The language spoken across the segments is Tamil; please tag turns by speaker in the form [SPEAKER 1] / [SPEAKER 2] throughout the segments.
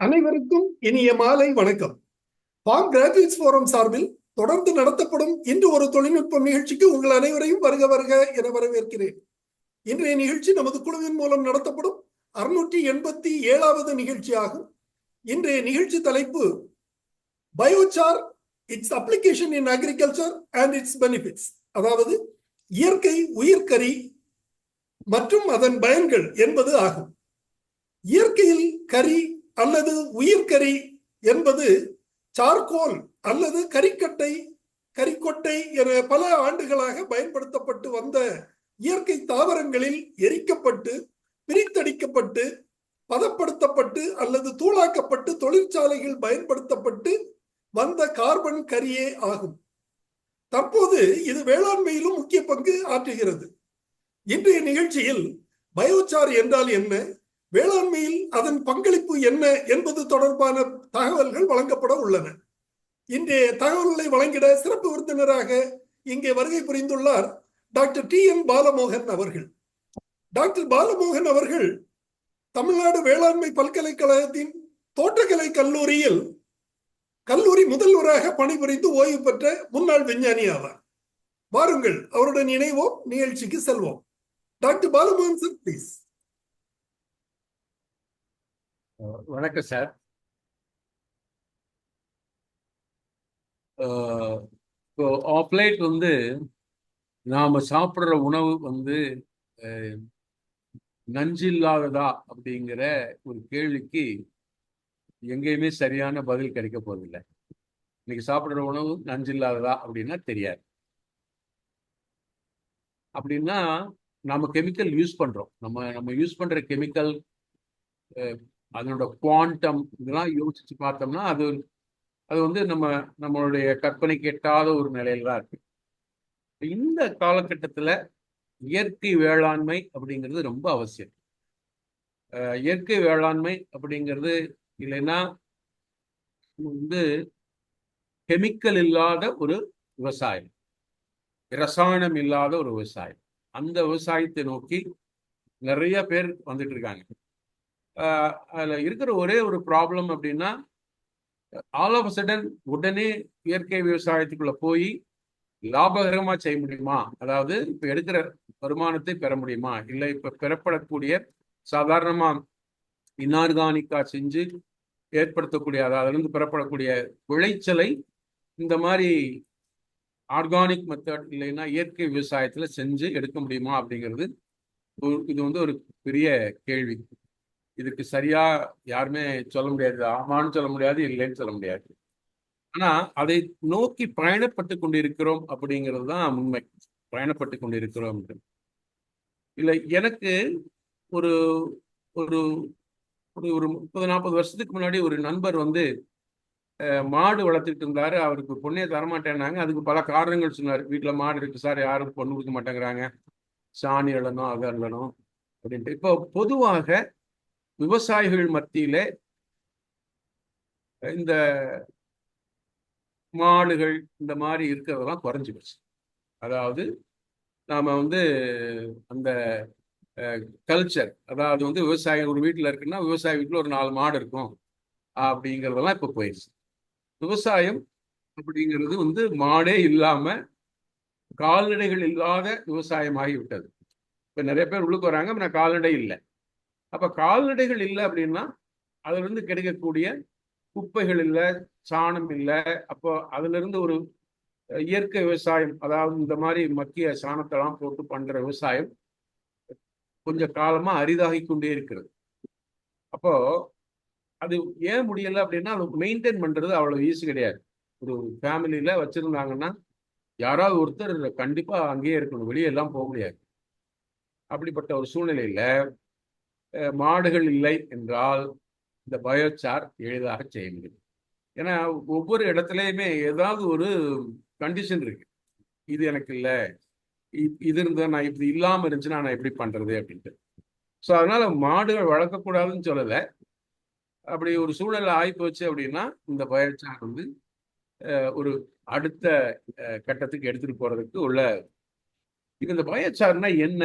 [SPEAKER 1] அனைவருக்கும் இனிய மாலை வணக்கம். பாம் கிராஜுவேட்ஸ் போரம் சார்பில் தொடர்ந்து நடத்தப்படும் இன்று ஒரு தொழில்நுட்ப நிகழ்ச்சிக்கு உங்கள் அனைவரையும் வருக வருக என வரவேற்கிறேன். இன்றைய நிகழ்ச்சி நமது குழுவின் மூலம் நடத்தப்படும் அறுநூற்றி எண்பத்தி ஏழாவது நிகழ்ச்சி ஆகும் இன்றைய நிகழ்ச்சி தலைப்பு biochar its application in agriculture and its benefits அதாவது இயற்கை உயிர்கறி மற்றும் அதன் பயன்கள் என்பது ஆகும். இயற்கையில் கரி அல்லது உயிர்கரி என்பது சார்கோல் அல்லது கரிக்கட்டை கரிக்கொட்டை என பல ஆண்டுகளாக பயன்படுத்தப்பட்டு வந்த இயற்கை தாவரங்களில் எரிக்கப்பட்டு பிரித்தடிக்கப்பட்டு பதப்படுத்தப்பட்டு அல்லது தூளாக்கப்பட்டு தொழிற்சாலைகள் பயன்படுத்தப்பட்டு வந்த கார்பன் கரியே ஆகும். தற்போது இது வேளாண்மையிலும் முக்கிய பங்கு ஆற்றுகிறது. இன்றைய நிகழ்ச்சியில் பயோசார் என்றால் என்ன? வேளாண்மையில் அதன் பங்களிப்பு என்ன என்பது தொடர்பான தகவல்கள் வழங்கப்பட உள்ளன. இன்றைய தகவல்களை வழங்கிட சிறப்பு விருந்தினராக இங்கே வருகை புரிந்துள்ளார் டாக்டர் டி என் பாலமோகன் அவர்கள். டாக்டர் பாலமோகன் அவர்கள் தமிழ்நாடு வேளாண்மை பல்கலைக்கழகத்தின் தோட்டக்கலை கல்லூரியில் கல்லூரி முதல்வராக பணிபுரிந்து ஓய்வு பெற்ற முன்னாள் விஞ்ஞானி ஆவார். வாருங்கள் அவருடன் இணைவோம் நிகழ்ச்சிக்கு செல்வோம். டாக்டர் பாலமோகன் சார் பிளீஸ்
[SPEAKER 2] வணக்கம் சார். இப்போ ஆப்லேட் வந்து நாம் சாப்பிட்ற உணவு வந்து நஞ்சில்லாததா அப்படிங்கிற ஒரு கேள்விக்கு எங்கேயுமே சரியான பதில் கிடைக்க போதில்லை இன்னைக்கு சாப்பிட்ற உணவு நஞ்சில்லாததா அப்படின்னா தெரியாது. அப்படின்னா நம்ம கெமிக்கல் யூஸ் பண்ணுறோம் நம்ம நம்ம யூஸ் பண்ணுற கெமிக்கல் அதனோட குவாண்டம் இதெல்லாம் யோசிச்சு பார்த்தோம்னா அது அது வந்து நம்ம நம்மளுடைய கற்பனைக்கு எட்டாத ஒரு நிலையில தான் இருக்கு. இந்த காலகட்டத்தில் இயற்கை வேளாண்மை அப்படிங்கிறது ரொம்ப அவசியம். இயற்கை வேளாண்மை அப்படிங்கிறது இல்லைன்னா வந்து கெமிக்கல் இல்லாத ஒரு விவசாயம் ரசாயனம் இல்லாத ஒரு விவசாயம். அந்த விவசாயத்தை நோக்கி நிறைய பேர் வந்துட்டு இருக்காங்க. அதில் இருக்கிற ஒரே ஒரு ப்ராப்ளம் அப்படின்னா ஆல் ஆஃப் சடன் உடனே இயற்கை விவசாயத்துக்குள்ள போய் லாபகரமாக செய்ய முடியுமா? அதாவது இப்போ எடுக்கிற வருமானத்தை பெற முடியுமா? இல்லை இப்போ பெறப்படக்கூடிய சாதாரணமாக இன்ஆர்கானிக்காக செஞ்சு ஏற்படுத்தக்கூடிய அதாவது பெறப்படக்கூடிய விளைச்சலை இந்த மாதிரி ஆர்கானிக் மெத்தட் இல்லைன்னா இயற்கை விவசாயத்தில் செஞ்சு எடுக்க முடியுமா அப்படிங்கிறது இது வந்து ஒரு பெரிய கேள்வி. இதுக்கு சரியா யாருமே சொல்ல முடியாது. ஆமான்னு சொல்ல முடியாது இல்லைன்னு சொல்ல முடியாது. ஆனா அதை நோக்கி பயணப்பட்டு கொண்டிருக்கிறோம் அப்படிங்கிறது தான் உண்மை. பயணப்பட்டு கொண்டிருக்கிறோம். இல்லை எனக்கு ஒரு ஒரு ஒரு ஒரு முப்பது நாற்பது வருஷத்துக்கு முன்னாடி ஒரு நண்பர் வந்து மாடு வளர்த்துட்டு இருந்தாரு. அவருக்கு பொண்ணே தரமாட்டேன்னாங்க. அதுக்கு பல காரணங்கள் சொன்னார். வீட்டில் மாடு இருக்கு சார் யாரும் பொண்ணு கொடுக்க மாட்டேங்கிறாங்க. சாணி இழணும் அதை இழணும் அப்படின்ட்டு. இப்போ பொதுவாக விவசாயிகள் மத்தியில இந்த மாடுகள் இந்த மாதிரி இருக்கிறதெல்லாம் குறைஞ்சி போச்சு. அதாவது நாம வந்து அந்த கல்ச்சர் அதாவது வந்து விவசாயம் ஒரு வீட்டில் இருக்குன்னா விவசாய வீட்டில் ஒரு நாலு மாடு இருக்கும் அப்படிங்கிறதெல்லாம் இப்போ போயிடுச்சு விவசாயம் அப்படிங்கிறது வந்து மாடே இல்லாமல் கால்நடைகள் இல்லாத விவசாயம் ஆகிவிட்டது. இப்போ நிறைய பேர் உள்ளுக்கு வராங்க நான் கால்நடை இல்லை. அப்போ கால்நடைகள் இல்லை அப்படின்னா இருந்து கிடைக்கக்கூடிய குப்பைகள் இல்லை சாணம் இல்லை. அப்போ இருந்து ஒரு இயற்கை விவசாயம் அதாவது இந்த மாதிரி மக்கிய சாணத்தெல்லாம் போட்டு பண்ற விவசாயம் கொஞ்சம் காலமா அரிதாகி கொண்டே இருக்கிறது. அப்போ அது ஏன் முடியலை அப்படின்னா அது மெயின்டைன் பண்றது அவ்வளவு ஈஸி கிடையாது. ஒரு ஃபேமிலியில வச்சிருந்தாங்கன்னா யாராவது ஒருத்தர் கண்டிப்பா அங்கேயே இருக்கணும் வெளியே எல்லாம் போக முடியாது. அப்படிப்பட்ட ஒரு சூழ்நிலையில மாடுகள் இல்லை என்றால் இந்த பயோச்சார் எளிதாக செய்ய முடியும். ஏன்னா ஒவ்வொரு இடத்துலையுமே ஏதாவது ஒரு கண்டிஷன் இருக்கு. இது எனக்கு இல்லை. இது இருந்தால் நான் இப்படி இல்லாமல் இருந்துச்சுன்னா நான் எப்படி பண்ணுறது அப்படின்ட்டு. ஸோ அதனால மாடுகள் வளர்க்கக்கூடாதுன்னு சொல்லலை. அப்படி ஒரு சூழல் ஆகிப்போச்சு அப்படின்னா இந்த பயோசார் வந்து ஒரு அடுத்த கட்டத்துக்கு எடுத்துகிட்டு போகிறதுக்கு உள்ள இது இந்த பயோசார்னா என்ன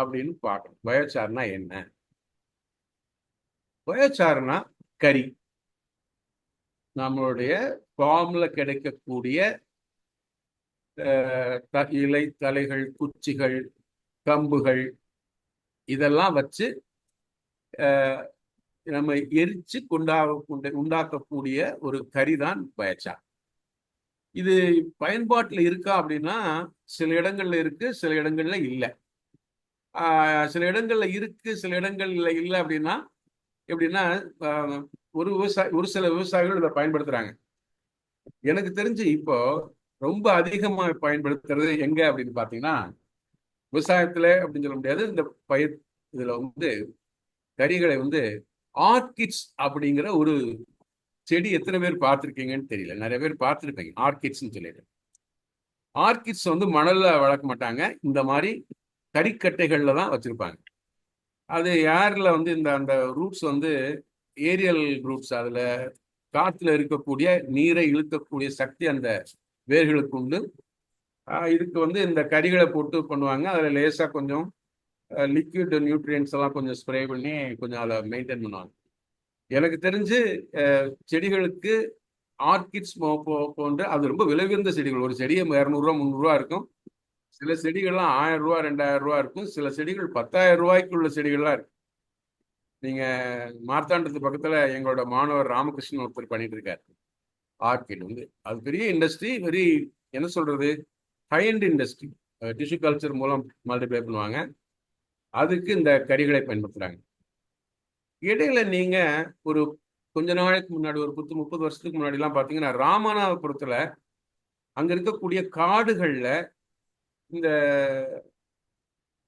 [SPEAKER 2] அப்படின்னு பார்க்கணும். பயோசார்னா என்ன? பயோச்சாரனா கறி. நம்மளுடைய ஃபார்ம்ல கிடைக்கக்கூடிய த- இலை தலைகள் குச்சிகள் கம்புகள் இதெல்லாம் வச்சு நம்ம எரிச்சு கொண்டாக கொண்ட- உண்டாக்கக்கூடிய ஒரு கறி தான் பயச்சா. இது பயன்பாட்டில் இருக்கா அப்படின்னா சில இடங்கள்ல இருக்கு சில இடங்கள்ல இல்லை. ஆஹ் சில இடங்கள்ல இருக்கு சில இடங்கள்ல இல்லை அப்படின்னா எப்படின்னா ஒரு விவசாய ஒரு சில விவசாயிகள் இதை பயன்படுத்துறாங்க. எனக்கு தெரிஞ்சு இப்போ ரொம்ப அதிகமா பயன்படுத்துறது எங்க அப்படின்னு பாத்தீங்கன்னா விவசாயத்துல அப்படின்னு சொல்ல முடியாது. இந்த பயிர் இதுல வந்து கறிகளை வந்து ஆர்கிட்ஸ் அப்படிங்கிற ஒரு செடி எத்தனை பேர் பார்த்துருக்கீங்கன்னு தெரியல. நிறைய பேர் பார்த்துருப்பீங்க. ஆர்கிட்ஸ்னு சொல்லிட்டு. ஆர்கிட்ஸ் வந்து மணல்ல வளர்க்க மாட்டாங்க. இந்த மாதிரி கறிக்கட்டைகள்ல தான் வச்சிருப்பாங்க. அது ஏரில் வந்து இந்த அந்த ரூட்ஸ் வந்து ஏரியல் ரூட்ஸ் அதுல காற்றுல இருக்கக்கூடிய நீரை இழுக்கக்கூடிய சக்தி அந்த வேர்களுக்கு உண்டு. இதுக்கு வந்து இந்த கறிகளை போட்டு பண்ணுவாங்க. அதில் லேசாக கொஞ்சம் லிக்விட் நியூட்ரியன்ஸ் எல்லாம் கொஞ்சம் ஸ்ப்ரே பண்ணி கொஞ்சம் அதை மெயின்டைன் பண்ணுவாங்க. எனக்கு தெரிஞ்சு செடிகளுக்கு ஆர்கிட்ஸ் போன்ற அது ரொம்ப விலை உயர்ந்த செடிகள். ஒரு செடியை இரநூறுவா முந்நூறுரூவா இருக்கும். சில செடிகள்லாம் ஆயிரம் ரூபா ரெண்டாயிரம் ரூபா இருக்கும். சில செடிகள் பத்தாயிரம் ரூபாய்க்கு உள்ள செடிகள்லாம் இருக்கு. நீங்க மார்த்தாண்டத்து பக்கத்துல எங்களோட மாணவர் ராமகிருஷ்ணன் ஒருத்தர் பண்ணிட்டு இருக்காரு ஆர்கிட் வந்து. அது பெரிய இண்டஸ்ட்ரி வெரி என்ன சொல்றது? High and industry tissue culture மூலம் மல்டிப்ளை பண்ணுவாங்க. அதுக்கு இந்த கறிகளை பயன்படுத்துறாங்க. இடையில நீங்க ஒரு கொஞ்ச நாளைக்கு முன்னாடி ஒரு பத்து முப்பது வருஷத்துக்கு முன்னாடி எல்லாம் பாத்தீங்கன்னா ராமநாதபுரத்துல அங்க இருக்கக்கூடிய காடுகள்ல இந்த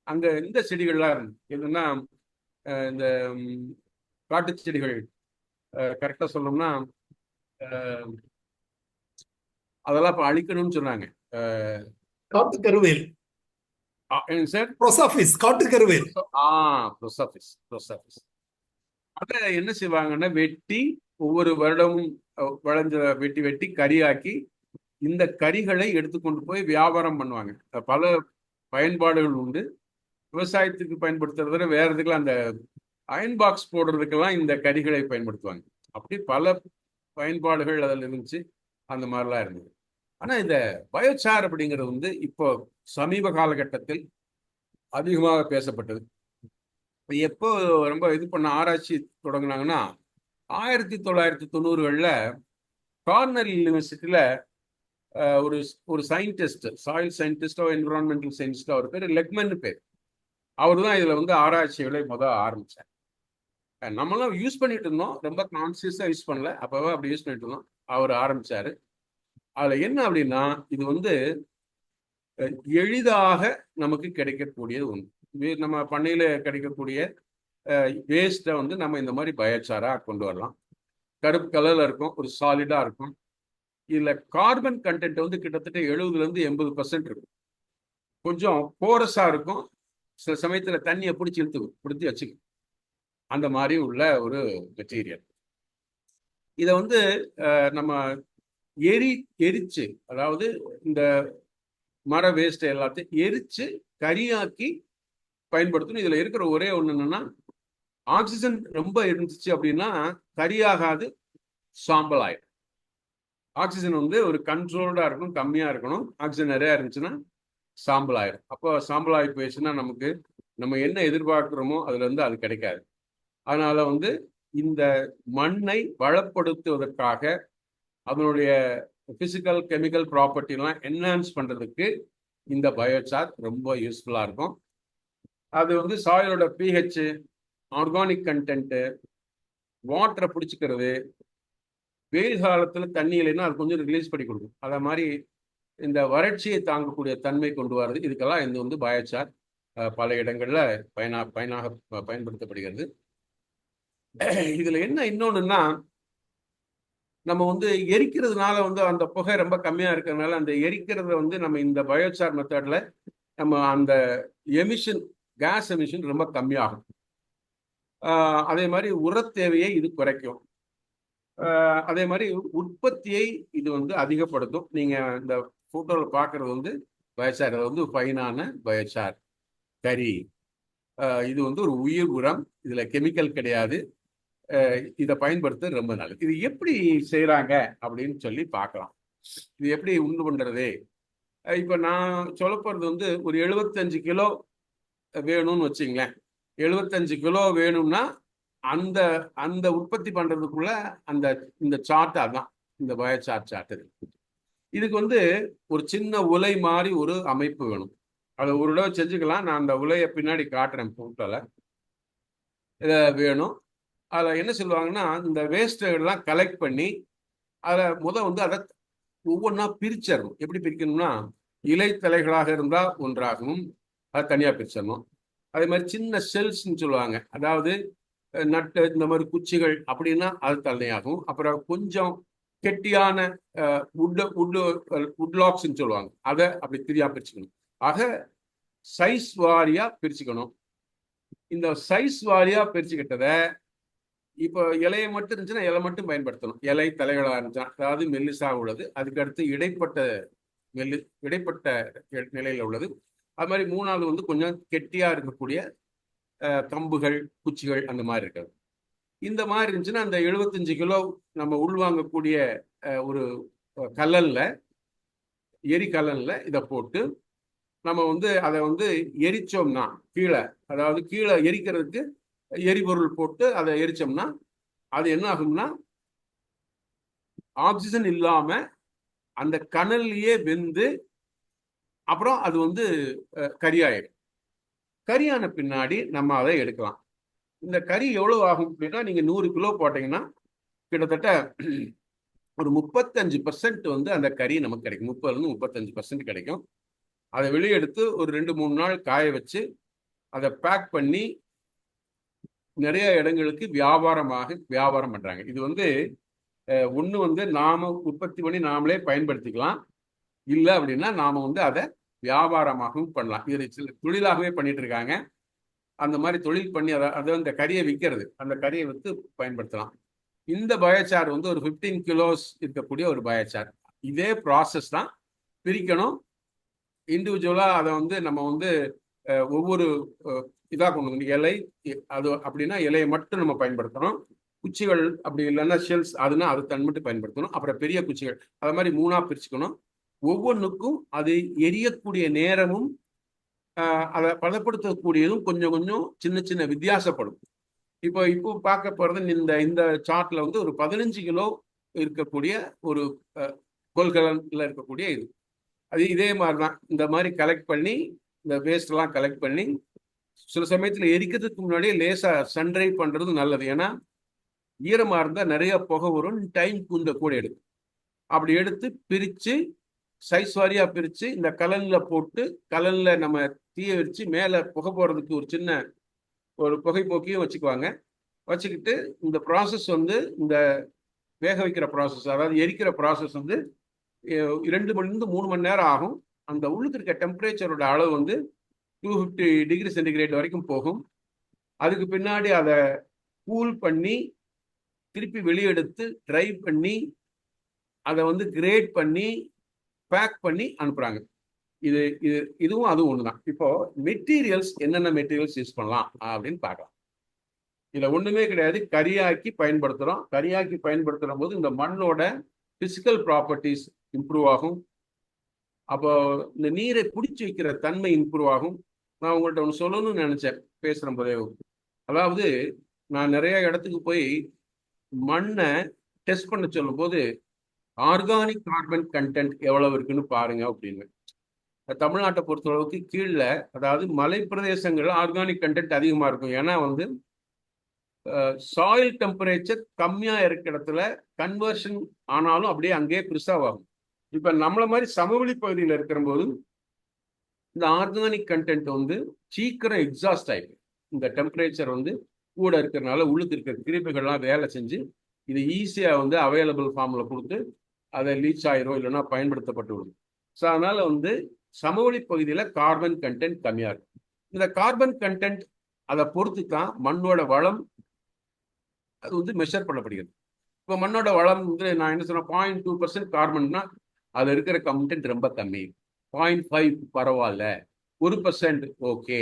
[SPEAKER 2] அங்க இந்த செடிகள்லாம் இருந்து என்னன்னா இந்த ம், காட்டுச் செடிகள். கரெக்டா சொல்லணும்னா அதெல்லாம் இப்ப அழிக்கணும்னு சொன்னாங்க.
[SPEAKER 1] காட்டு கருவேல்.
[SPEAKER 2] சார்?
[SPEAKER 1] ப்ரொசாஃபிஸ் காட்டு கருவேல்.
[SPEAKER 2] ஆ ப்ரோசாஃபிஸ் ப்ரோசாஃபிஸ். அதை என்ன செய்வாங்கன்னா வெட்டி ஒவ்வொரு வருடமும் விளைஞ்ச வெட்டி வெட்டி கறியாக்கி இந்த கறிகளை எடுத்துக்கொண்டு போய் வியாபாரம் பண்ணுவாங்க. பல பயன்பாடுகள் உண்டு. விவசாயத்துக்கு பயன்படுத்துறத விட வேற இதுக்கெல்லாம் அந்த அயன் பாக்ஸ் போடுறதுக்கெல்லாம் இந்த கறிகளை பயன்படுத்துவாங்க. அப்படி பல பயன்பாடுகள் அதில் இருந்துச்சு. அந்த மாதிரிலாம் இருந்தது. ஆனால் இந்த பயோசார் அப்படிங்கிறது வந்து இப்போ சமீப காலகட்டத்தில் அதிகமாக பேசப்பட்டது. இப்போ எப்போ ரொம்ப இது பண்ண ஆராய்ச்சி தொடங்குனாங்கன்னா ஆயிரத்தி தொள்ளாயிரத்தி தொண்ணூறுகளில் கார்னல் யூனிவர்சிட்டியில் ஒரு ஒரு சயின்டிஸ்ட் சாயில் சயின்டிஸ்டோ என்விரான்மெண்டல் சயின்டிஸ்டோ அவர் பேர் லெக்மன் பேர். அவர் தான் இதில் வந்து ஆராய்ச்சிகளை முதல் ஆரம்பித்தார் அஹ் நம்மளாம் யூஸ் பண்ணிட்டு இருந்தோம். ரொம்ப கான்சியஸாக யூஸ் பண்ணல. அப்போவே அப்படி யூஸ் பண்ணிட்டு இருந்தோம். அவர் ஆரம்பிச்சாரு. அதில் என்ன அப்படின்னா இது வந்து எளிதாக நமக்கு கிடைக்கக்கூடியது ஒன்று நம்ம பண்ணையில் கிடைக்கக்கூடிய வேஸ்ட்டை வந்து நம்ம இந்த மாதிரி பயோச்சாராக கொண்டு வரலாம். கருப்பு கலரில் இருக்கும். ஒரு சாலிடாக இருக்கும். இதில் கார்பன் கண்டென்ட் வந்து கிட்டத்தட்ட எழுபதுலேருந்து எண்பது பர்சன்ட் இருக்கும். கொஞ்சம் போரஸா இருக்கும். சில சமயத்தில் தண்ணியை பிடிச்சி இழுத்து பிடிச்சி வச்சுக்கும். அந்த மாதிரி உள்ள ஒரு மெட்டீரியல் இதை வந்து நம்ம எரி எரிச்சு அதாவது இந்த மர வேஸ்ட் எல்லாத்தையும் எரிச்சு கரியாக்கி பயன்படுத்தணும். இதுல இருக்கிற ஒரே ஒண்ணு என்னன்னா ஆக்சிஜன் ரொம்ப இருந்துச்சு அப்படின்னா கரியாகாது சாம்பல் ஆயிடும். ஆக்சிஜன் வந்து ஒரு கண்ட்ரோல்டாக இருக்கும் கம்மியாக இருக்கணும். ஆக்சிஜன் நிறையா இருந்துச்சுன்னா சாம்பல் ஆயிடும் அப்போ சாம்பல் ஆகி போயிடுச்சுன்னா நமக்கு நம்ம என்ன எதிர்பார்க்குறோமோ அதில் வந்து அது கிடைக்காது. அதனால் வந்து இந்த மண்ணை வளப்படுத்துவதற்காக அதனுடைய ஃபிசிக்கல் கெமிக்கல் ப்ராப்பர்ட்டிலாம் என்ஹான்ஸ் பண்ணுறதுக்கு இந்த பயோசார் ரொம்ப யூஸ்ஃபுல்லாக இருக்கும். அது வந்து சாயிலோட பிஹெச் ஆர்கானிக் கண்டென்ட்டு வாட்டரை பிடிச்சிக்கிறது வெயில் காலத்தில் தண்ணி இல்லைன்னா அது கொஞ்சம் ரிலீஸ் பண்ணி கொடுக்கும். அதை மாதிரி இந்த வறட்சியை தாங்கக்கூடிய தன்மை கொண்டு வர்றது இதுக்கெல்லாம் இது வந்து பயோசார் பல இடங்களில் பயனா பயனாக பயன்படுத்தப்படுகிறது. இதில் என்ன இன்னொன்றுன்னா நம்ம வந்து எரிக்கிறதுனால வந்து அந்த புகை ரொம்ப கம்மியாக இருக்கிறதுனால அந்த எரிக்கிறத வந்து நம்ம இந்த பயோசார் மெத்தடில் நம்ம அந்த எமிஷன் கேஸ் எமிஷன் ரொம்ப கம்மியாகும். அதே மாதிரி உரத் தேவையை இது குறைக்கும். அதே மாதிரி உற்பத்தியை இது வந்து அதிகப்படுத்தும். நீங்க இந்த போட்டோவில் பார்க்கறது வந்து பயோசார் அது வந்து ஃபைனான பயோசார். கறி இது வந்து ஒரு உயிர் உரம். இதில் கெமிக்கல் கிடையாது. இதை பயன்படுத்த ரொம்ப நல்லது. இது எப்படி செய்கிறாங்க அப்படின்னு சொல்லி பார்க்கலாம் இது எப்படி உண்டு பண்ணுறது இப்போ நான் சொல்ல போகிறது வந்து ஒரு 75 கிலோ வேணும்னு வச்சுங்களேன். 75 கிலோ வேணும்னா அந்த அந்த உற்பத்தி பண்றதுக்குள்ள அந்த இந்த சார்ட் அதான். இந்த பயோசார்ட் சார்ட் இதுக்கு வந்து ஒரு சின்ன உலை மாதிரி ஒரு அமைப்பு வேணும். அதை ஒரு தடவை செஞ்சுக்கலாம். நான் அந்த உலையை பின்னாடி காட்டுறேன் போட்டோல இதை வேணும். அதில் என்ன சொல்லுவாங்கன்னா இந்த வேஸ்ட்டுகள்லாம் கலெக்ட் பண்ணி அதில் முத வந்து அதை ஒவ்வொன்றா பிரிச்சிடணும். எப்படி பிரிக்கணும்னா இலை தலைகளாக இருந்தால் ஒன்றாகவும் அதை தனியாக பிரிச்சிடணும். அதே மாதிரி சின்ன செல்ஸ்ன்னு சொல்லுவாங்க. அதாவது நட்டு இந்த மாதிரி குச்சிகள் அப்படின்னா அது தள்ளையாகும் அப்புறம் கொஞ்சம் கெட்டியான உட் உட் உட்லாக்ஸ்ன்னு சொல்லுவாங்க. அதை அப்படி திரியா பிரிச்சுக்கணும். ஆக சைஸ் வாரியா பிரிச்சுக்கணும். இந்த சைஸ் வாரியா பிரிச்சுக்கிட்டதை இப்போ இலையை மட்டும் இருந்துச்சுன்னா இலை மட்டும் பயன்படுத்தணும். இலை தலைகளாக இருந்துச்சா அதாவது மெல்லிசாக உள்ளது. அதுக்கு அடுத்து இடைப்பட்ட மெல்லி இடைப்பட்ட நிலையில் நிலையில உள்ளது. அது மாதிரி மூணாவது வந்து கொஞ்சம் கெட்டியா இருக்கக்கூடிய கம்புகள் குச்சிகள் அந்த மாதிரி இருக்காது. இந்த மாதிரி இருந்துச்சுன்னா அந்த 75 கிலோ நம்ம உள்வாங்கக்கூடிய ஒரு கல்லனில் எரி கல்லல்ல இதை போட்டு நம்ம வந்து அதை வந்து எரிச்சோம்னா கீழே அதாவது கீழே எரிக்கிறதுக்கு எரிபொருள் போட்டு அதை எரிச்சோம்னா அது என்ன ஆகும்னா ஆக்சிஜன் இல்லாம அந்த கனல்லையே வெந்து அப்புறம் அது வந்து கரியாயிடும். கறியான பின்னாடி நம்ம அதை எடுக்கலாம். இந்த கறி எவ்வளோ ஆகும் அப்படின்னா நீங்கள் நூறு கிலோ போட்டீங்கன்னா கிட்டத்தட்ட ஒரு முப்பத்தஞ்சு பர்சன்ட் வந்து அந்த கறி நமக்கு கிடைக்கும். முப்பதுலேருந்து முப்பத்தஞ்சு பர்சன்ட் கிடைக்கும். அதை வெளியே எடுத்து ஒரு ரெண்டு மூணு நாள் காய வச்சு அதை பேக் பண்ணி நிறைய இடங்களுக்கு வியாபாரமாக வியாபாரம் பண்ணுறாங்க இது வந்து ஒன்று வந்து நாம் உற்பத்தி பண்ணி நாமளே பயன்படுத்திக்கலாம். இல்லை அப்படின்னா நாம் வந்து அதை வியாபாரமாகவும் பண்ணலாம். இது சில தொழிலாகவே பண்ணிட்டு இருக்காங்க அந்த மாதிரி தொழில் பண்ணி அதை அதை அந்த கறியை விற்கிறது. அந்த கறியை விற்று பயன்படுத்தலாம். இந்த பயோச்சார் வந்து ஒரு 15 கிலோஸ் இருக்கக்கூடிய ஒரு பயோச்சார் இதே ப்ராசஸ் தான் பிரிக்கணும். இண்டிவிஜுவலாக அதை வந்து நம்ம வந்து ஒவ்வொரு இதாக கொண்டு இலை அது அப்படின்னா இலையை மட்டும் நம்ம பயன்படுத்தணும். குச்சிகள் அப்படி இல்லைன்னா ஷெல்ஸ் அதுனா அது தன் மட்டும் பயன்படுத்தணும். அப்புறம் பெரிய குச்சிகள் அது மாதிரி மூணாக பிரிச்சுக்கணும். ஒவ்வொன்றுக்கும் அது எரியக்கூடிய நேரமும் அதை பதப்படுத்தக்கூடியதும் கொஞ்சம் கொஞ்சம் சின்ன சின்ன வித்தியாசப்படும். இப்போ இப்போ பார்க்க போகிறது இந்த இந்த சார்ட்ல வந்து ஒரு பதினஞ்சு கிலோ இருக்கக்கூடிய ஒரு அஹ், கொள்கலன்ல இருக்கக்கூடிய இது. அது இதே மாதிரி தான் இந்த மாதிரி கலெக்ட் பண்ணி இந்த வேஸ்ட்லாம் கலெக்ட் பண்ணி சில சமயத்தில் எரிக்கிறதுக்கு முன்னாடியே லேசாக சன்ட்ரை பண்ணுறது நல்லது. ஏன்னா ஈரமாக இருந்தால் நிறைய புகை வரும் டைம் குந்த கூட எடுக்கும். அப்படி எடுத்து பிரித்து சைஸ் வாரியாக பிரித்து இந்த கலனில் போட்டு கலனில் நம்ம தீய வச்சு மேலே புகை போகிறதுக்கு ஒரு சின்ன ஒரு புகைப்போக்கியும் வச்சுக்குவாங்க. வச்சுக்கிட்டு இந்த ப்ராசஸ் வந்து இந்த வேக வைக்கிற ப்ராசஸ் அதாவது எரிக்கிற ப்ராசஸ் வந்து இரண்டு மணிலிருந்து மூணு மணி நேரம் ஆகும். அந்த உள்ளுக்கு இருக்க டெம்பரேச்சரோட அளவு வந்து டூ ஃபிஃப்டி டிகிரி சென்டிகிரேட் வரைக்கும் போகும். அதுக்கு பின்னாடி அதை கூல் பண்ணி திருப்பி வெளியெடுத்து ட்ரை பண்ணி அதை வந்து கிரேட் பண்ணி பேக் பண்ணி அனுப்புறாங்க. இது இது இதுவும் அதுவும் ஒண்ணுதான். இப்போ மெட்டீரியல்ஸ் என்னென்ன மெட்டீரியல்ஸ் யூஸ் பண்ணலாம் அப்படின்னு பார்க்கலாம். இதுல ஒண்ணுமே கிடையாது. கரியாக்கி பயன்படுத்துறோம். கரியாக்கி பயன்படுத்துற போது இந்த மண்ணோட பிசிக்கல் ப்ராப்பர்ட்டிஸ் இம்ப்ரூவ் ஆகும். அப்போ இந்த நீரை பிடிச்சி வைக்கிற தன்மை இம்ப்ரூவ் ஆகும். நான் உங்கள்கிட்ட ஒன்று சொல்லணும்னு நினைச்சேன். பேசுகிற போதே அதாவது நான் நிறைய இடத்துக்கு போய் மண்ணை டெஸ்ட் பண்ண சொல்லும் போது ஆர்கானிக் கார்பன் கண்டென்ட் எவ்வளவு இருக்குன்னு பாருங்க அப்படின்னு. தமிழ்நாட்டை பொறுத்தளவுக்கு கீழே அதாவது மலை பிரதேசங்கள்ல ஆர்கானிக் கண்டென்ட் அதிகமாக இருக்கும். ஏன்னா வந்து சாயில் டெம்பரேச்சர் கம்மியாக இருக்கிற இடத்துல கன்வர்ஷன் ஆனாலும் அப்படியே அங்கேயே ப்ரிசர்வ் ஆகும். இப்போ நம்மளை மாதிரி சமவெளி பகுதியில் இருக்கிற போது இந்த ஆர்கானிக் கண்டென்ட் வந்து சீக்கிரம் எக்ஸாஸ்ட் ஆகிடும் இந்த டெம்பரேச்சர் வந்து கூட இருக்கிறனால உள்ளுக்கு இருக்கிற கிருமிகள்லாம் வேலை செஞ்சு இது ஈஸியாக வந்து அவைலபிள் ஃபார்மில் கொடுத்து அதை லீச் ஆயிரும் இல்லைன்னா பயன்படுத்தப்பட்டு விடும் ஸோ அதனால் வந்து சமவெளி பகுதியில் கார்பன் கண்டென்ட் கம்மியாக இருக்கும் இந்த கார்பன் கண்டென்ட் அதை பொறுத்து தான் மண்ணோட வளம் அது வந்து மெஷர் பண்ணப்படுகிறது. இப்போ மண்ணோட வளம் வந்து நான் என்ன சொன்னேன் பாயிண்ட் டூ பர்சன்ட் கார்பன்னா அதில் இருக்கிற கண்டென்ட் ரொம்ப கம்மி. பாயிண்ட் ஃபைவ் பரவாயில்ல. ஒரு பர்சன்ட் ஓகே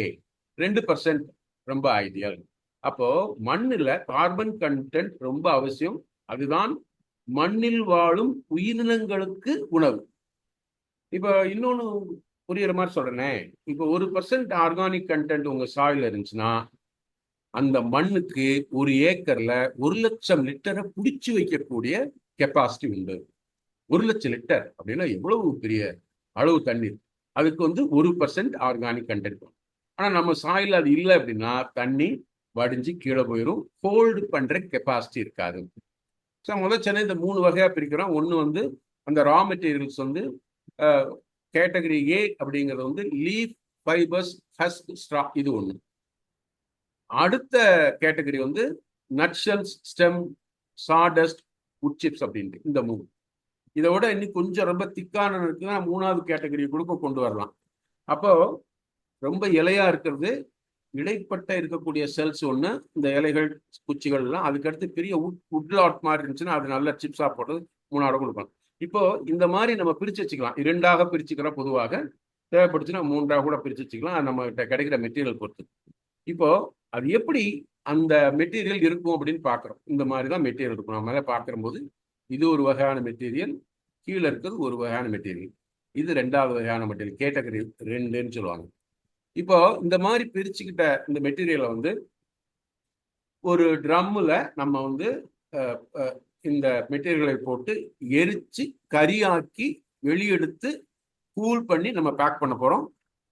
[SPEAKER 2] ரெண்டு பர்சன்ட் ரொம்ப ஐடியல் அப்போ மண்ணில் கார்பன் கண்டென்ட் ரொம்ப அவசியம். அதுதான் மண்ணில் வாழும் உயிரினங்களுக்கு உணவு. இப்போ இன்னொன்னு புரியுற மாதிரி சொல்றேனே. இப்போ ஒரு பர்சன்ட் ஆர்கானிக் கண்டென்ட் உங்க சாயில் இருந்துச்சுன்னா அந்த மண்ணுக்கு ஒரு ஏக்கர்ல ஒரு லட்சம் லிட்டரை பிடிச்சு வைக்கக்கூடிய கெப்பாசிட்டி உண்டு. ஒரு லட்சம் லிட்டர் அப்படின்னா எவ்வளவு பெரிய அளவு தண்ணீர்? அதுக்கு வந்து ஒரு பர்சன்ட் ஆர்கானிக் கண்டென்ட் ஆனா நம்ம சாயில் அது இல்லை அப்படின்னா தண்ணி வடிஞ்சு கீழே போயிடும் ஹோல்டு பண்ற கெப்பாசிட்டி இருக்காது. ஸோ முதல் சென்னை இந்த மூணு வகையாக பிரிக்கிறோம். ஒன்று வந்து அந்த ரா மெட்டீரியல்ஸ் வந்து கேட்டகரி ஏ அப்படிங்கிறது வந்து லீஃப் ஃபைபர்ஸ் ஹஸ்க் ஸ்ட்ரா இது ஒன்று அடுத்த கேட்டகரி வந்து nutshells stem sawdust wood chips அப்படின்ட்டு இந்த மூணு. இதை விட இன்னும் கொஞ்சம் ரொம்ப திக்கான இருக்குன்னா மூணாவது கேட்டகரி கூட கொண்டு வரலாம். அப்போ ரொம்ப இலையா இருக்கிறது இடைப்பட்ட இருக்கக்கூடிய செல்ஸ் ஒன்று இந்த இலைகள் குச்சிகள் எல்லாம் அதுக்கடுத்து பெரிய உட் உட்லாட் மாதிரி இருந்துச்சுன்னா அது நல்ல சிப்ஸா போட்டு மூணாவது கொடுக்கணும் இப்போ இந்த மாதிரி நம்ம பிரிச்சு வச்சுக்கலாம். இரண்டாக பிரிச்சுக்கிறோம் பொதுவாக தேவைப்படுச்சுன்னா மூன்றாக கூட பிரிச்சு வச்சுக்கலாம். நம்ம கிட்ட கிடைக்கிற மெட்டீரியல் பொறுத்து. இப்போ அது எப்படி அந்த மெட்டீரியல் இருக்கும் அப்படின்னு பார்க்குறோம் இந்த மாதிரி தான் மெட்டீரியல் இருக்கும். நம்ம மேலே பார்க்கும்போது இது ஒரு வகையான மெட்டீரியல் கீழே இருக்கிறது ஒரு வகையான மெட்டீரியல் இது ரெண்டாவது வகையான மெட்டீரியல் கேட்டகரி ரெண்டுன்னு சொல்லுவாங்க. இப்போ இந்த மாதிரி பிரிச்சுக்கிட்ட இந்த மெட்டீரியலை வந்து ஒரு ட்ரம்மில் நம்ம வந்து இந்த மெட்டீரியலை போட்டு எரிச்சு கரியாக்கி வெளியெடுத்து கூல் பண்ணி நம்ம பேக் பண்ண போகிறோம்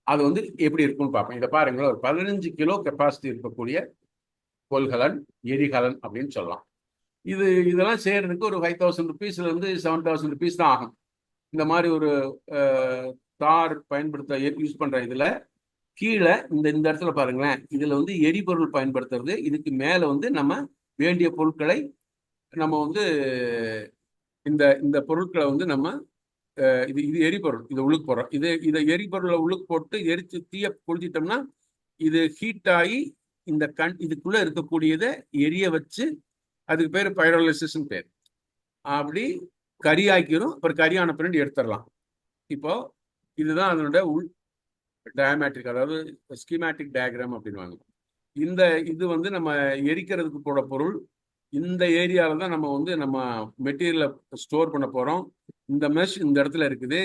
[SPEAKER 2] அது வந்து எப்படி இருக்கும்னு பார்ப்போம். இதை பாருங்களேன். ஒரு பதினஞ்சு கிலோ கெப்பாசிட்டி இருக்கக்கூடிய கொள்கலன் எரிகலன் அப்படின்னு சொல்லலாம். இது இதெல்லாம் செய்யறதுக்கு ஒரு ஃபைவ் தௌசண்ட் ருபீஸ்லேருந்து செவன் தௌசண்ட் ருபீஸ் தான் ஆகும். இந்த மாதிரி ஒரு தார் பயன்படுத்த யூஸ் பண்ணுற இதில் கீழே இந்த இந்த இடத்துல பாருங்களேன். இதில் வந்து எரிபொருள் பயன்படுத்துறது. இதுக்கு மேலே வந்து நம்ம வேண்டிய பொருட்களை நம்ம வந்து இந்த இந்த பொருட்களை வந்து நம்ம இது இது எரிபொருள். இதை உழுக்கு போடுறோம் இது இதை எரிபொருளை உழுக்கு போட்டு எரிச்சு தீய கொளுத்திட்டோம்னா இது ஹீட் ஆகி இந்த கண் இதுக்குள்ள இருக்கக்கூடியதை எரிய வச்சு அதுக்கு பேர் பைரோலிசிஸ்ன்னு பேர். அப்படி கரியாக்கிரும். அப்புறம் கரியான பின்னாடி எடுத்துடலாம். இப்போ இதுதான் அதனுடைய உள் டயமேட்ரிக் அதாவது ஸ்கீமேட்டிக் டயக்ராம் அப்படின்வாங்க இந்த இது வந்து நம்ம எரிக்கிறதுக்கு போட பொருள். இந்த ஏரியாவில் தான் நம்ம வந்து நம்ம மெட்டீரியலை ஸ்டோர் பண்ண போகிறோம் இந்த மெஷ் இந்த இடத்துல இருக்குது.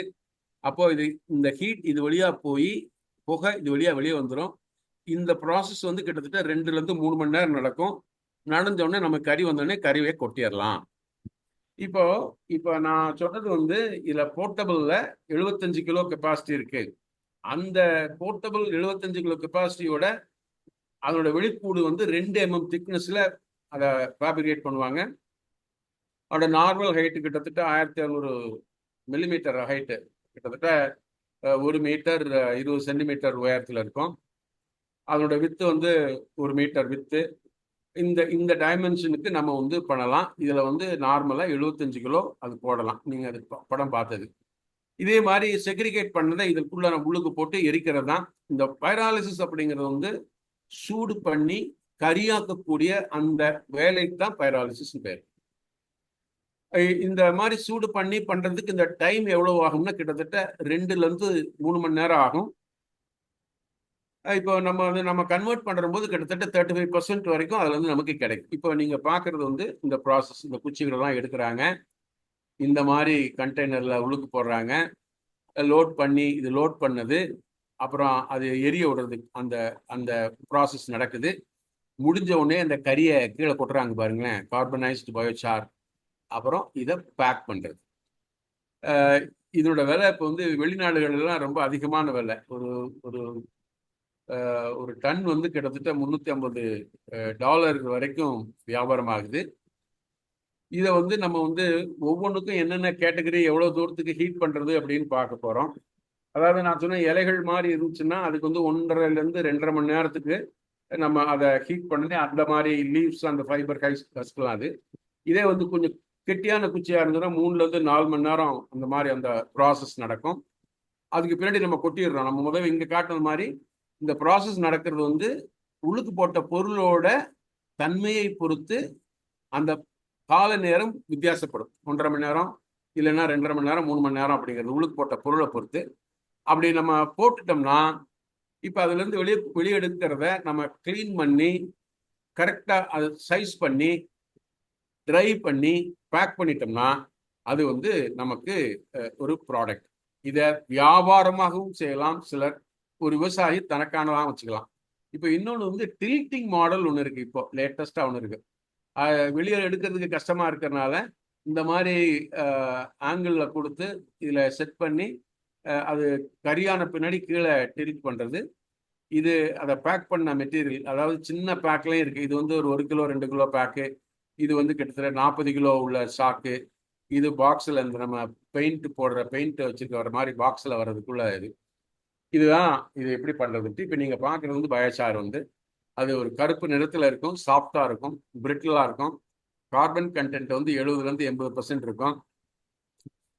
[SPEAKER 2] அப்போ இது இந்த ஹீட் இது வழியாக போய் புகை இது வழியாக வெளியே வந்துடும் இந்த ப்ராசஸ் வந்து கிட்டத்தட்ட ரெண்டுலேருந்து மூணு மணி நேரம் நடக்கும். நடந்தோடனே நம்ம கறி வந்தோடனே கறிவே கொட்டிடலாம். இப்போ இப்போ நான் சொன்னது வந்து இதில் போர்ட்டபிளில் எழுபத்தஞ்சு கிலோ கெப்பாசிட்டி இருக்குது அந்த போர்ட்டபிள் எழுபத்தஞ்சு கிலோ கெப்பாசிட்டியோட அதனோட வெளிக்கூடு வந்து ரெண்டு எம்எம் திக்னஸில் அதை ஃபேப்ரிகேட் பண்ணுவாங்க. அதோட நார்மல் ஹைட்டு கிட்டத்தட்ட ஆயிரத்தி அறநூறு மில்லிமீட்டர் ஹைட்டு கிட்டத்தட்ட ஒரு மீட்டர் இருபது சென்டிமீட்டர் உயரத்தில் இருக்கும். அதனோட வித்து வந்து ஒரு மீட்டர் வித்து இந்த இந்த டைமென்ஷனுக்கு நம்ம வந்து பண்ணலாம். இதில் வந்து நார்மலாக எழுபத்தஞ்சு கிலோ அது போடலாம். நீங்கள் அது படம் பார்த்தது. இதே மாதிரி செக்ரிகேட் பண்ணதை இதுக்குள்ள நம்ம உள்ளுக்கு போட்டு எரிக்கிறது தான் இந்த பைராலிசிஸ் அப்படிங்கிறது வந்து சூடு பண்ணி கரியாக்கக்கூடிய அந்த வேலைக்கு தான் பைராலிசிஸ் பேர். இந்த மாதிரி சூடு பண்ணி பண்றதுக்கு இந்த டைம் எவ்வளவு ஆகும்னா கிட்டத்தட்ட ரெண்டுல இருந்து மூணு மணி நேரம் ஆகும். இப்போ நம்ம வந்து நம்ம கன்வெர்ட் பண்ணுற போது கிட்டத்தட்ட தேர்ட்டி ஃபைவ் பர்சன்ட் வரைக்கும் அதுல இருந்து நமக்கு கிடைக்கும். இப்போ நீங்க பாக்குறது வந்து இந்த ப்ராசஸ் இந்த குச்சிகளெல்லாம் எடுக்கிறாங்க. இந்த மாதிரி கண்டெய்னரில் உழுக்கு போடுறாங்க. லோட் பண்ணி இது லோட் பண்ணது. அப்புறம் அது எரிய விடுறது அந்த அந்த ப்ராசஸ் நடக்குது. முடிஞ்ச உடனே அந்த கரியை கீழே கொட்டுறாங்க பாருங்களேன். கார்பனைஸ்டு பயோசார் அப்புறம் இதை பேக் பண்ணுறது இதனோட விலை இப்போ வந்து வெளிநாடுகள்லாம் ரொம்ப அதிகமான விலை. ஒரு ஒரு ஒரு டன் வந்து கிட்டத்தட்ட முந்நூற்றி ஐம்பது டாலர் வரைக்கும் வியாபாரம் ஆகுது. இதை வந்து நம்ம வந்து ஒவ்வொன்றுக்கும் என்னென்ன கேட்டகரி எவ்வளோ தூரத்துக்கு ஹீட் பண்ணுறது அப்படின்னு பார்க்க போகிறோம் அதாவது நான் சொன்ன இலைகள் மாதிரி இருந்துச்சுன்னா அதுக்கு வந்து ஒன்றரைலேருந்து ரெண்டரை மணி நேரத்துக்கு நம்ம அதை ஹீட் பண்ணி அந்த மாதிரி லீவ்ஸ் அந்த ஃபைபர் கைஸ் கஸ்கலாம் அது. இதே வந்து கொஞ்சம் கெட்டியான குச்சியாக இருந்ததுன்னா மூணுலேருந்து நாலு மணி நேரம் அந்த மாதிரி அந்த ப்ராசஸ் நடக்கும். அதுக்கு பின்னாடி நம்ம கொட்டிடுறோம். நம்ம முதல்ல இங்கே காட்டுறது மாதிரி இந்த ப்ராசஸ் நடக்கிறது வந்து உழுக்கு போட்ட பொருளோட தன்மையை பொறுத்து அந்த கால நேரம் வித்தியாசப்படும். ஒன்றரை மணி நேரம் இல்லைன்னா ரெண்டரை மணி நேரம் மூணு மணி நேரம் அப்படிங்கிறது உள்ளுக்கு போட்ட பொருளை பொறுத்து. அப்படி நம்ம போட்டுட்டோம்னா இப்போ அதுலேருந்து வெளியே வெளியெடுக்கிறத நம்ம க்ளீன் பண்ணி கரெக்டாக அதை சைஸ் பண்ணி ட்ரை பண்ணி பேக் பண்ணிட்டோம்னா அது வந்து நமக்கு ஒரு ப்ராடக்ட் இதை வியாபாரமாகவும் செய்யலாம். சிலர் ஒரு விவசாயி தனக்கானதாக வச்சுக்கலாம். இப்போ இன்னொன்று வந்து டில்ட்டிங் மாடல் ஒன்று இருக்குது இப்போ லேட்டஸ்ட்டாக ஒன்று இருக்குது வெளியே எடுக்கிறதுக்கு கஷ்டமாக இருக்கிறனால இந்த மாதிரி ஆங்கிளில் கொடுத்து இதில் செட் பண்ணி அது கரியான பின்னாடி கீழே டில்ட் பண்ணுறது இது அதை பேக் பண்ண மெட்டீரியல் அதாவது சின்ன பேக்லேயும் இருக்குது இது வந்து ஒரு ஒரு கிலோ ரெண்டு கிலோ பேக்கு இது வந்து கிட்டத்தட்ட நாற்பது கிலோ உள்ள சாக்கு இது பாக்ஸில் இந்த நம்ம பெயிண்ட் போடுற பெயிண்ட் வச்சுருக்க வர மாதிரி பாக்ஸில் வர்றதுக்குள்ள இது. இதுதான் இது எப்படி பண்ணுறதுட்டு இப்போ நீங்கள் பார்க்குறது வந்து பயோசார் வந்து அது ஒரு கருப்பு நிறத்தில் இருக்கும் சாஃப்டாக இருக்கும் பிரிட்டிலாக இருக்கும். கார்பன் கண்டென்ட் வந்து எழுபதுலேருந்து எண்பது பர்சன்ட் இருக்கும்.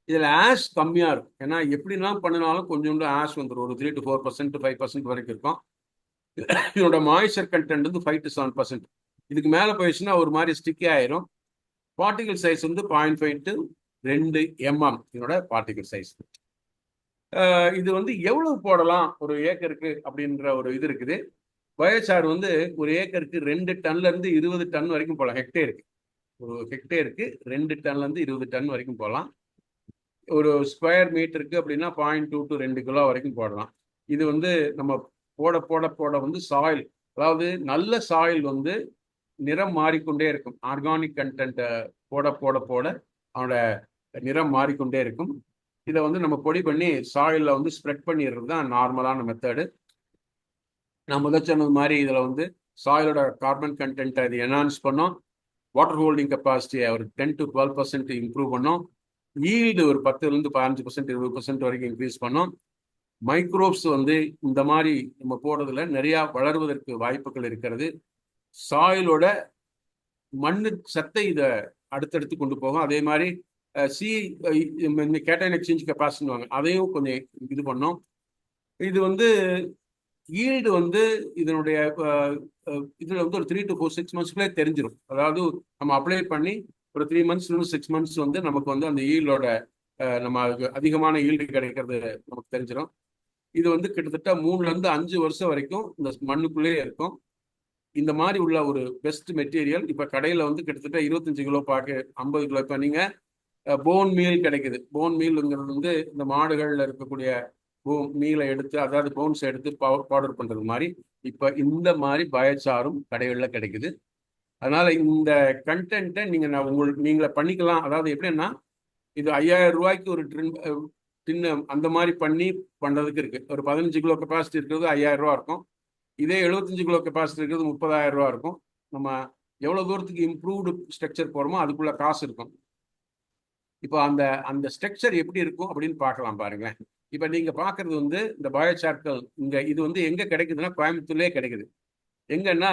[SPEAKER 2] இதில் ஆஷ் கம்மியாக இருக்கும். ஏன்னா எப்படிலாம் பண்ணினாலும் கொஞ்சோண்டு ஆஷ் வந்துடும் ஒரு three to four percent five percent வரைக்கும் இருக்கும். இதோட மாய்ஸ்சர் கண்டென்ட் வந்து ஃபைவ் டு செவன் பர்சன்ட் இதுக்கு மேலே போயிடுச்சுன்னா ஒரு மாதிரி ஸ்டிக்கி ஆயிரும். பார்ட்டிகல் சைஸ் வந்து பாயிண்ட் ஃபைவ் டு ரெண்டு எம்எம் இதோட பார்ட்டிகல் சைஸ் இது வந்து எவ்வளவு போடலாம்? ஒரு ஏக்கருக்கு அப்படின்ற ஒரு இது இருக்குது. பயோசார் வந்து ஒரு ஏக்கருக்கு ரெண்டு டன்ல இருந்து இருபது டன் வரைக்கும் போகலாம் ஹெக்டேருக்கு ஒரு ஹெக்டேருக்கு ரெண்டு டன்ல இருந்து இருபது டன் வரைக்கும் போகலாம் ஒரு ஸ்கொயர் மீட்டருக்கு அப்படின்னா பாயிண்ட் டூ டு ரெண்டு கிலோ வரைக்கும் போடலாம். இது வந்து நம்ம போட போட போட வந்து சாயில் அதாவது நல்ல சாயில் வந்து நிறம் மாறிக்கொண்டே இருக்கும். ஆர்கானிக் கண்டென்ட்டை போட போட போட அவனோட நிறம் மாறிக்கொண்டே இருக்கும். இதை வந்து நம்ம பொடி பண்ணி சாயிலில் வந்து ஸ்ப்ரெட் பண்ணிடுறது தான் நார்மலான மெத்தடு நான் முதல் சொன்னது மாதிரி இதில் வந்து சாயிலோட கார்பன் கண்டென்ட்டை இது என்ஹான்ஸ் பண்ணோம். வாட்டர் ஹோல்டிங் கெப்பாசிட்டியை ஒரு ten to twelve percent improve பண்ணோம். ஈல்டு ஒரு பத்துலேருந்து பதினஞ்சு பர்சன்ட் இருபது பர்சன்ட் வரைக்கும் இன்க்ரீஸ் பண்ணோம். மைக்ரோப்ஸ் வந்து இந்த மாதிரி நம்ம போடுறதுல நிறையா வளருவதற்கு வாய்ப்புகள் இருக்கிறது. சாயிலோட மண்ணு சத்தை இதை அடுத்தடுத்து கொண்டு போகும். அதே மாதிரி சி கேட்டைன் எக்ஸ்சேஞ்ச் கெப்பாசிட்டின்னு வாங்க அதையும் கொஞ்சம் இது பண்ணோம். இது வந்து ஈல்டு வந்து இதனுடைய இதில் வந்து ஒரு த்ரீ டு ஃபோர் சிக்ஸ் மந்த்ஸ்க்குள்ளே தெரிஞ்சிடும் அதாவது நம்ம அப்ளை பண்ணி ஒரு த்ரீ மந்த்ஸ் சிக்ஸ் மந்த்ஸ் வந்து நமக்கு வந்து அந்த ஈல்டோட நம்ம அதிகமான ஈல்டு கிடைக்கிறது நமக்கு தெரிஞ்சிடும் இது வந்து கிட்டத்தட்ட மூணுலேருந்து அஞ்சு வருஷம் வரைக்கும் இந்த மண்ணுக்குள்ளேயே இருக்கும். இந்த மாதிரி உள்ள ஒரு பெஸ்ட் மெட்டீரியல் இப்போ கடையில் வந்து கிட்டத்தட்ட இருபத்தஞ்சு கிலோ பாக்கு ஐம்பது கிலோ. இப்போ நீங்கள் போன் மீல் கிடைக்குது. போன் மீல்ங்கிறது வந்து இந்த மாடுகளில் இருக்கக்கூடிய போ மீலை எடுத்து அதாவது பவுன்ஸ் எடுத்து பவுடர் பண்ணுறது மாதிரி இப்போ இந்த மாதிரி பயச்சாரும் கடைகளில் கிடைக்குது. அதனால் இந்த கண்டென்ட்டை நீங்கள் நான் உங்களுக்கு நீங்களே பண்ணிக்கலாம். அதாவது எப்படின்னா இது ஐயாயிரம் ரூபாய்க்கு ஒரு ட்ரின் டின்னு அந்த மாதிரி பண்ணி பண்ணுறதுக்கு இருக்குது ஒரு பதினஞ்சு கிலோ கெப்பாசிட்டி இருக்கிறது ஐயாயிரம் ரூபா இருக்கும். இதே எழுபத்தஞ்சு கிலோ கெப்பாசிட்டி இருக்கிறது முப்பதாயிரம் ரூபா இருக்கும். நம்ம எவ்வளோ தூரத்துக்கு இம்ப்ரூவ்டு ஸ்ட்ரக்சர் போகிறோமோ அதுக்குள்ளே காசு இருக்கும். இப்போ அந்த அந்த ஸ்ட்ரக்சர் எப்படி இருக்கும் அப்படின்னு பார்க்கலாம் பாருங்களேன். இப்போ நீங்கள் பார்க்குறது வந்து இந்த பயோசார்க்கல் இங்கே இது வந்து எங்கே கிடைக்குதுன்னா கோயம்புத்தூர்லேயே கிடைக்குது. எங்கன்னா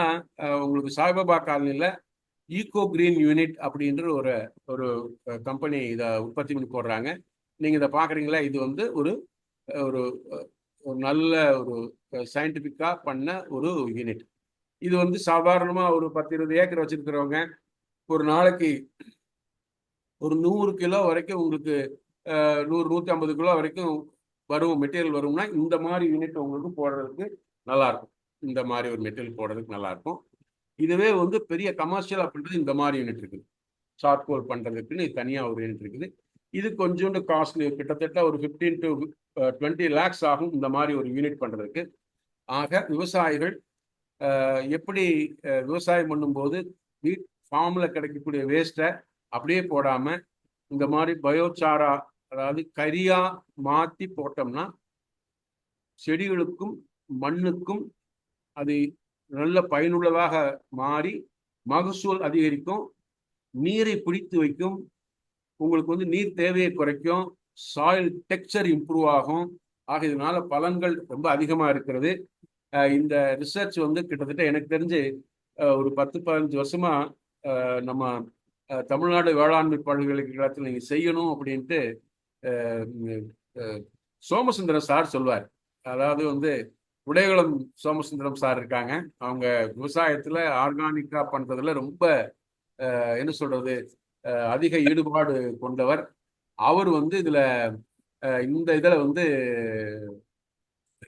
[SPEAKER 2] உங்களுக்கு சாய்பாபா காலனியில் ஈகோ கிரீன் யூனிட் அப்படின்ற ஒரு ஒரு கம்பெனி இதை உற்பத்தி பண்ணி போடுறாங்க. நீங்கள் இதை பார்க்குறீங்களா இது வந்து ஒரு ஒரு ஒரு நல்ல ஒரு சயின்டிஃபிக்காக பண்ண ஒரு யூனிட் இது வந்து சாதாரணமாக ஒரு பத்து இருபது ஏக்கர் வச்சுருக்கிறவங்க ஒரு நாளைக்கு ஒரு நூறு கிலோ வரைக்கும் உங்களுக்கு நூறு நூற்றி ஐம்பது கிலோ வரைக்கும் வரும் மெட்டீரியல் வரும்னா இந்த மாதிரி யூனிட் உங்களுக்கு போடுறதுக்கு நல்லாயிருக்கும். இந்த மாதிரி ஒரு மெட்டீரியல் போடுறதுக்கு நல்லாயிருக்கும். இதுவே வந்து பெரிய கமர்ஷியல் அப்படின்றது இந்த மாதிரி யூனிட் இருக்குது. சார்கோல் பண்ணுறதுக்குன்னு தனியாக ஒரு யூனிட் இருக்குது. இது கொஞ்சோண்டு காஸ்ட்லி கிட்டத்தட்ட ஒரு ஃபிஃப்டீன் டு டுவெண்ட்டி லேக்ஸ் ஆகும் இந்த மாதிரி ஒரு யூனிட் பண்ணுறதுக்கு ஆக விவசாயிகள் எப்படி விவசாயம் பண்ணும்போது வீட் ஃபார்மில் கிடைக்கக்கூடிய வேஸ்ட்டை அப்படியே போடாமல் இந்த மாதிரி பயோசாரா அதாவது கரியா மாற்றி போட்டோம்னா செடிகளுக்கும் மண்ணுக்கும் அது நல்ல பயனுள்ளதாக மாறி மகசூல் அதிகரிக்கும். நீரை பிடித்து வைக்கும். உங்களுக்கு வந்து நீர் தேவையை குறைக்கும். சாயில் டெக்ஸ்சர் இம்ப்ரூவ் ஆகும். ஆக இதனால பலன்கள் ரொம்ப அதிகமாக இருக்கிறது. இந்த ரிசர்ச் வந்து கிட்டத்தட்ட எனக்கு தெரிஞ்சு ஒரு பத்து பதினஞ்சு வருஷமா நம்ம தமிழ்நாடு வேளாண்மை பல்கலைக்கழகத்தில் நீங்கள் செய்யணும் அப்படின்ட்டு சோமசுந்தரம் சார் சொல்வார். அதாவது வந்து உடையகுளம் சோமசுந்தரம் சார் இருக்காங்க. அவங்க விவசாயத்தில் ஆர்கானிக்காக பண்ணுறதுல ரொம்ப என்ன சொல்றது அதிக ஈடுபாடு கொண்டவர். அவர் வந்து இதுல இந்த இதில் வந்து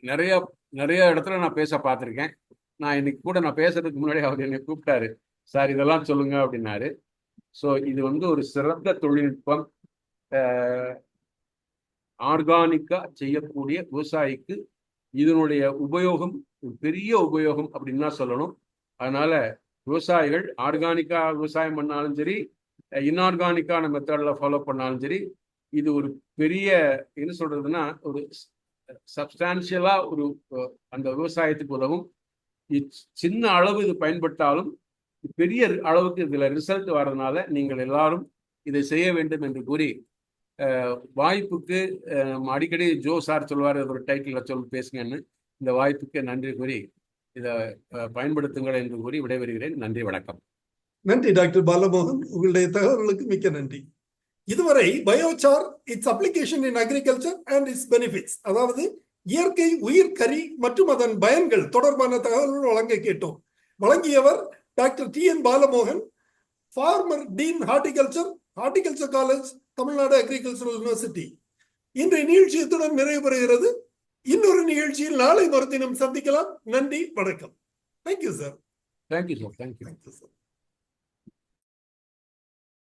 [SPEAKER 2] நிறைய நிறைய இடத்துல நான் பேச பார்த்துருக்கேன். நான் இன்னைக்கு கூட நான் பேசுறதுக்கு முன்னாடி அவர் என்னை கூப்பிட்டாரு. சார் இதெல்லாம் சொல்லுங்க அப்படின்னாரு. ஸோ இது வந்து ஒரு சிறந்த தொழில்நுட்பம். ஆர்கானிக்கா செய்யக்கூடிய விவசாயிக்கு இதனுடைய உபயோகம் பெரிய உபயோகம் அப்படின்னு தான் சொல்லணும். அதனால விவசாயிகள் ஆர்கானிக்கா விவசாயம் பண்ணாலும் சரி இன்ஆர்கானிக்கான மெத்தடில் ஃபாலோ பண்ணாலும் சரி இது ஒரு பெரிய என்ன சொல்றதுன்னா ஒரு சப்ஸ்டான்சியலா ஒரு அந்த விவசாயத்துக்கு உதவும். இச் சின்ன அளவு இது பயன்பட்டாலும் பெரிய அளவுக்கு இதுல ரிசல்ட் வர்றதுனால நீங்கள் எல்லாரும் இதை செய்ய வேண்டும் என்று கூறி வாய்ப்புக்கு அடிக்கடி ஜோ சார் சொல்வார் ஒரு டைட்டில் சொல்லி பேசுங்கன்னு. இந்த வாய்ப்புக்கு நன்றி கூறி இதை பயன்படுத்துங்கள் என்று கூறி விடைபெறுகிறேன். நன்றி வணக்கம்.
[SPEAKER 1] நன்றி டாக்டர் பாலமோகன். உங்களுடைய தகவல்களுக்கு மிக்க நன்றி. இதுவரை biochar its application in agriculture and its benefits அதாவது இயற்கை உயிர் கறி மற்றும் அதன் பயன்கள் தொடர்பான தகவல்கள் வழங்க கேட்டோம். வழங்கியவர் doctor T N Balamohan former dean horticulture horticulture college Tamil Nadu agricultural university இன்றைய நிகழ்ச்சி இத்துடன் நிறைவு பெறுகிறது இன்னொரு நிகழ்ச்சியில் நாளை மறுதினம் சந்திக்கலாம். நன்றி வணக்கம். Thank you sir
[SPEAKER 2] thank you sir thank you
[SPEAKER 1] thank you sir